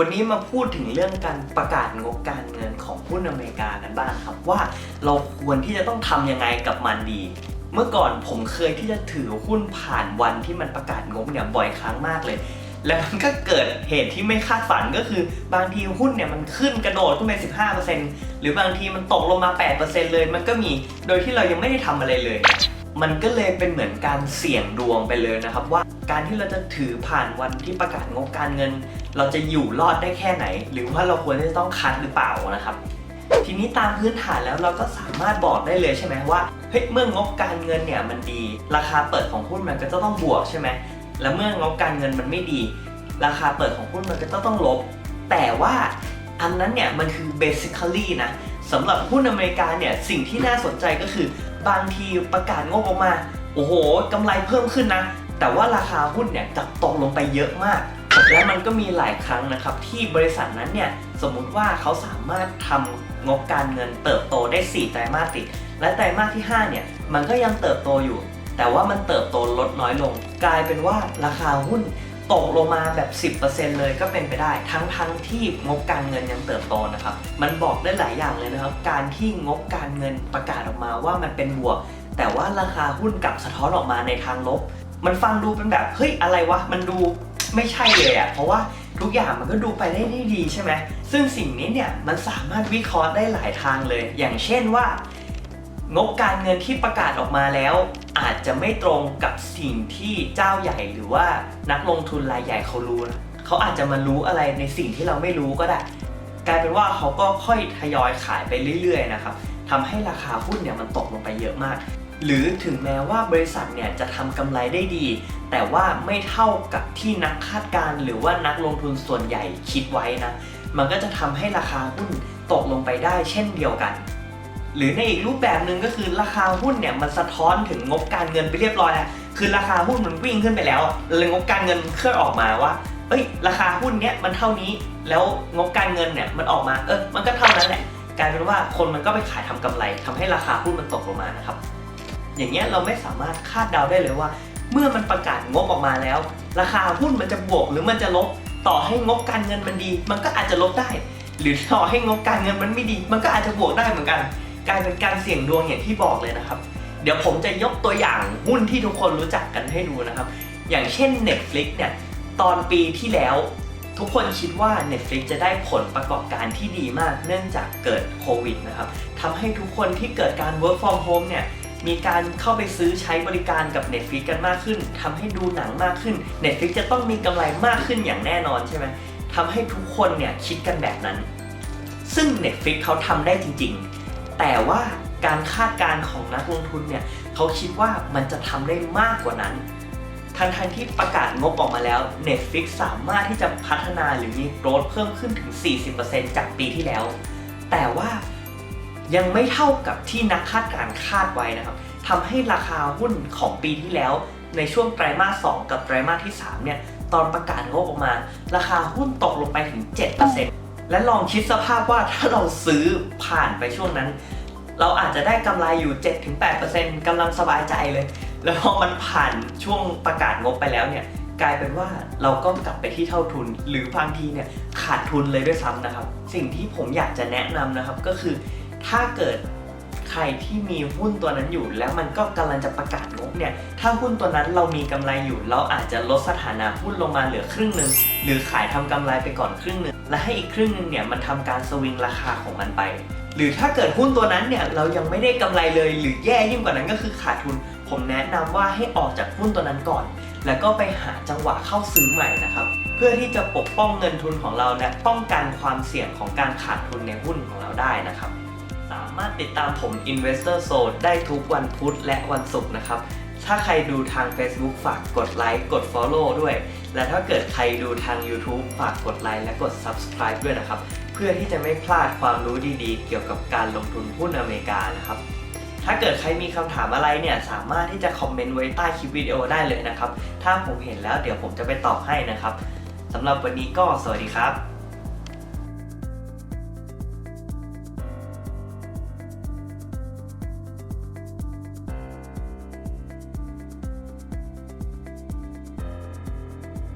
วันนี้มาพูดถึงเรื่องการประกาศงบการเงินของหุ้นอเมริกากันบ้างครับว่าเราควรที่จะต้องทำยังไงกับมันดี เมื่อก่อนผมเคยที่จะถือหุ้นผ่านวันที่มันประกาศงบเนี่ยบ่อยครั้งมากเลย แล้วมันก็เกิดเหตุที่ไม่คาดฝันก็คือบางทีหุ้นเนี่ยมันขึ้นกระโดดขึ้นไป 15%หรือบางทีมันตกลงมา 8%เลย มันก็มีโดยที่เรายังไม่ได้ทำอะไรเลย มันก็เลยเป็นเหมือนการเสี่ยงดวงไปเลยนะครับ ว่าการที่เราจะถือผ่านวันที่ประกาศงบการเงิน เราจะอยู่รอดได้แค่ไหน หรือว่าเราควรที่จะต้องคัดหรือเปล่านะครับ ทีนี้ตามพื้นฐานแล้วเราก็สามารถบอกได้เลยใช่ไหมว่าเฮ้ยเมื่องบการเงินเนี่ยมันดี ราคาเปิดของหุ้นมันก็จะต้องบวกใช่ไหมแล้วเมื่องบการเงินมันไม่ดี ราคาเปิดของหุ้นมันก็จะต้องลบ แต่ว่าอันนั้นเนี่ยมันคือ basically นะสำหรับหุ้นอเมริกาเนี่ยสิ่งที่น่าสนใจก็คือ บางทีประกาศงบออกมา โอ้โหกำไรเพิ่มขึ้นนะ แต่ว่าราคาหุ้นเนี่ยกลับตกลงไปเยอะมากและมันก็มีหลายครั้งนะครับที่บริษัทนั้นเนี่ยสมมุติว่าเขาสามารถทำงบการเงินเติบโตได้ 4 ไตรมาสติด และไตรมาสที่ 5 เนี่ยมันก็ยังเติบโตอยู่ แต่ว่ามันเติบโตลดน้อยลง กลายเป็นว่าราคาหุ้น ตกลงมาแบบ 10%เลยก็เป็นไปได้ ทั้งทั้งที่งบการเงินยังเติบโตนะครับ มันบอกได้หลายอย่างเลยนะครับ การที่งบการเงินประกาศออกมาว่ามันเป็นบวก แต่ว่าราคาหุ้นกลับสะท้อนออกมาในทางลบ มันฟังดูเป็นแบบเฮ้ยอะไรวะ มันดูไม่ใช่เลยอะ่ะเพราะว่าทุกอย่างมันก็ดูไปได้ได้ดีใช่ไหมซึ่งสิ่งนี้เนี่ยมันสามารถวิเคราะห์ได้หลายทางเลย อย่างเช่นว่า งบการเงินที่ประกาศออกมาแล้ว อาจจะไม่ตรงกับสิ่งที่เจ้าใหญ่หรือว่านักลงทุนรายใหญ่เขารู้นะเขาอาจจะมารู้อะไรในสิ่งที่เราไม่รู้ก็ได้ กลายเป็นว่าเขาก็ค่อยทยอยขายไปเรื่อยๆนะครับทำให้ราคาหุ้นเนี่ยมันตกลงไปเยอะมาก หรือถึงแม้ว่าบริษัทเนี่ยจะทำกำไรได้ดี แต่ว่าไม่เท่ากับที่นักคาดการณ์หรือว่านักลงทุนส่วนใหญ่คิดไว้นะ มันก็จะทำให้ราคาหุ้นตกลงไปได้เช่นเดียวกัน หรือในอีกรูปแบบหนึ่งก็คือราคาหุ้นเนี่ยมันสะท้อนถึงงบการเงินไปเรียบร้อยแล้วคือราคาหุ้นมันวิ่งขึ้นไปแล้วเลยงบการเงินเคลื่อนออกมาว่าเอ้ยราคาหุ้นเนี้ยมันเท่านี้แล้วงบการเงินเนี่ยมันออกมาเออมันก็เท่านั้นแหละกลายเป็นว่าคนมันก็ไปขายทำกำไรทำให้ราคาหุ้นมันตกลงมานะครับ อย่างเงี้ยเราไม่สามารถคาดเดาได้เลยว่า เมื่อมันประกาศงบออกมาแล้ว ราคาหุ้นมันจะบวกหรือมันจะลบต่อให้งบการเงินมันดี มันก็อาจจะลบได้ หรือต่อให้งบการเงินมันไม่ดี มันก็อาจจะบวกได้เหมือนกัน กลายเป็นการเสี่ยงดวงอย่างที่บอกเลยนะครับ เดี๋ยวผมจะยกตัวอย่างหุ้นที่ทุกคนรู้จักกันให้ดูนะครับ อย่างเช่น Netflix เนี่ยตอนปีที่แล้วทุกคนคิดว่า Netflix จะได้ผลประกอบการที่ดีมาก เนื่องจากเกิดโควิดนะครับทำให้ทุกคนที่เกิดการ work from home เนี่ยมีการเข้าไปซื้อใช้บริการกับ Netflix กันมากขึ้นทำให้ดูหนังมากขึ้น Netflix จะต้องมีกำไรมากขึ้นอย่างแน่นอนใช่ไหมทำให้ทุกคนเนี่ยคิดกันแบบนั้น ซึ่ง Netflix เขาทำได้จริง ๆ แต่ว่าการคาดการณ์ของนักลงทุนเนี่ยเขาคิดว่ามันจะทำได้มากกว่านั้นทันทันที่ประกาศงบออกมาแล้ว Netflix สามารถที่จะพัฒนาหรือมีโกรธเพิ่มขึ้นถึง 40%จากปีที่แล้ว แต่ว่ายังไม่เท่ากับที่นักคาดการณ์คาดไว้นะครับทำให้ราคาหุ้นของปีที่แล้ว ในช่วงไตรมาส 2 กับไตรมาสที่ 3 เนี่ย ตอนประกาศงบออกมา ราคาหุ้นตกลงไปถึง 7% และลองคิดสภาพว่าถ้าเราซื้อผ่านไปช่วงนั้น เราอาจจะได้กำไรอยู่ 7-8%กำลังสบายใจเลย แล้วพอมันผ่านช่วงประกาศงบไปแล้วเนี่ยกลายเป็นว่าเราก็กลับไปที่เท่าทุน หรือบางทีเนี่ยขาดทุนเลยด้วยซ้ำนะครับ สิ่งที่ผมอยากจะแนะนำนะครับก็คือถ้าเกิด รที่มีหุ้นตัวนั้นอยู่ แล้วมันก็กำลังจะประกาศงบเนี่ย ถ้าหุ้นตัวนั้นเรามีกำไรอยู่ เราอาจจะลดสถานะหุ้นลงมาเหลือครึ่งหนึ่งหรือขายทำกำไรไปก่อนครึ่งหนึ่งและให้อีกครึ่งหนึ่งเนี่ยมันทำการสวิงราคาของมันไป หรือถ้าเกิดหุ้นตัวนั้นเนี่ยเรายังไม่ได้กำไรเลยหรือแย่ยิ่งกว่านั้นก็คือขาดทุน ผมแนะนำว่าให้ออกจากหุ้นตัวนั้นก่อน แล้วก็ไปหาจังหวะเข้าซื้อใหม่นะครับเพื่อที่จะปกป้องเงินทุนของเราและป้องกันความเสี่ยงของการขาดทุนในหุ้นของเราได้นะครับามารถติดตามผม Investor Zone ได้ทุกวันพุธและวันศุกร์นะครับ ถ้าใครดูทาง Facebook ฝากกดไลค์กด Follow ด้วย และถ้าเกิดใครดูทาง YouTube ฝากกดไลค์และกด Subscribe ด้วยนะครับ เพื่อที่จะไม่พลาดความรู้ดีๆ เกี่ยวกับการลงทุนหุ้นอเมริกานะครับถ้าเกิดใครมีคำถามอะไรเนี่ยสามารถที่จะคอมเมนต์ไว้ใต้คลิปวิดีโอได้เลยนะครับ ถ้าผมเห็นแล้วเดี๋ยวผมจะไปตอบให้นะครับสำหรับวันนี้ก็สวัสดีครับ